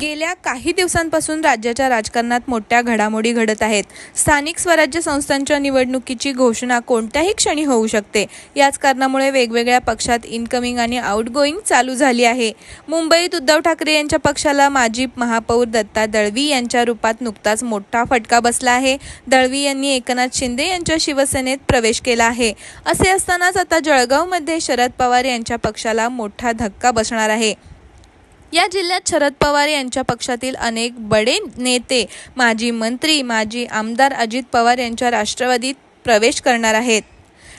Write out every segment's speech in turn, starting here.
गेल्या काही दिवसांपासून राज्याच्या राजकारणात मोठ्या घडामोडी घडत आहेत. स्थानिक स्वराज्य संस्थांच्या निवडणुकीची घोषणा कोणत्याही क्षणी होऊ शकते. याच कारणामुळे वेगवेगळ्या पक्षात इनकमिंग आणि आउटगोईंग चालू झाली आहे. मुंबईत उद्धव ठाकरे यांच्या पक्षाला माजी महापौर दत्ता दळवी यांच्या रूपात नुकताच मोठा फटका बसला आहे. दळवी यांनी एकनाथ शिंदे यांच्या शिवसेनेत प्रवेश केला आहे. असे असतानाच आता जळगावमध्ये शरद पवार यांच्या पक्षाला मोठा धक्का बसणार आहे. या जिल्ह्यात शरद पवार यांच्या पक्षातील अनेक बडे नेते माजी मंत्री माजी आमदार अजित पवार यांच्या राष्ट्रवादीत प्रवेश करणार आहेत.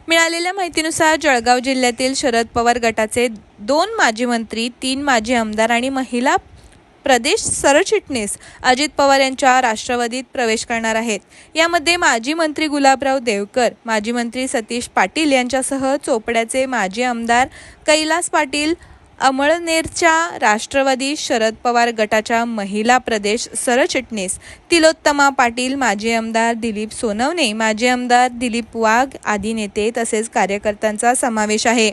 मिळालेल्या माहितीनुसार जळगाव जिल्ह्यातील शरद पवार गटाचे दोन माजी मंत्री तीन माजी आमदार आणि महिला प्रदेश सरचिटणीस अजित पवार यांच्या राष्ट्रवादीत प्रवेश करणार आहेत. यामध्ये माजी मंत्री गुलाबराव देवकर माजी मंत्री सतीश पाटील यांच्यासह चोपड्याचे माजी आमदार कैलास पाटील अमळनेरच्या राष्ट्रवादी शरद पवार गटाच्या महिला प्रदेश सरचिटणीस तिलोत्तमा पाटील माजी आमदार दिलीप सोनवणे माजी आमदार दिलीप वाघ आदी नेते तसेच कार्यकर्त्यांचा समावेश आहे.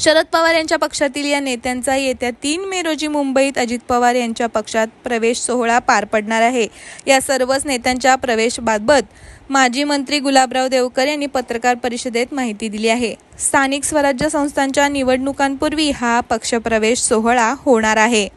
शरद पवार यांच्या पक्षातील या नेत्यांचा येत्या तीन मे रोजी मुंबईत अजित पवार यांच्या पक्षात प्रवेश सोहळा पार पडणार आहे. या सर्वच नेत्यांच्या प्रवेशबाबत माजी मंत्री गुलाबराव देवकर यांनी पत्रकार परिषदेत माहिती दिली आहे. स्थानिक स्वराज्य संस्थांच्या निवडणुकांपूर्वी हा पक्षप्रवेश सोहळा होणार आहे.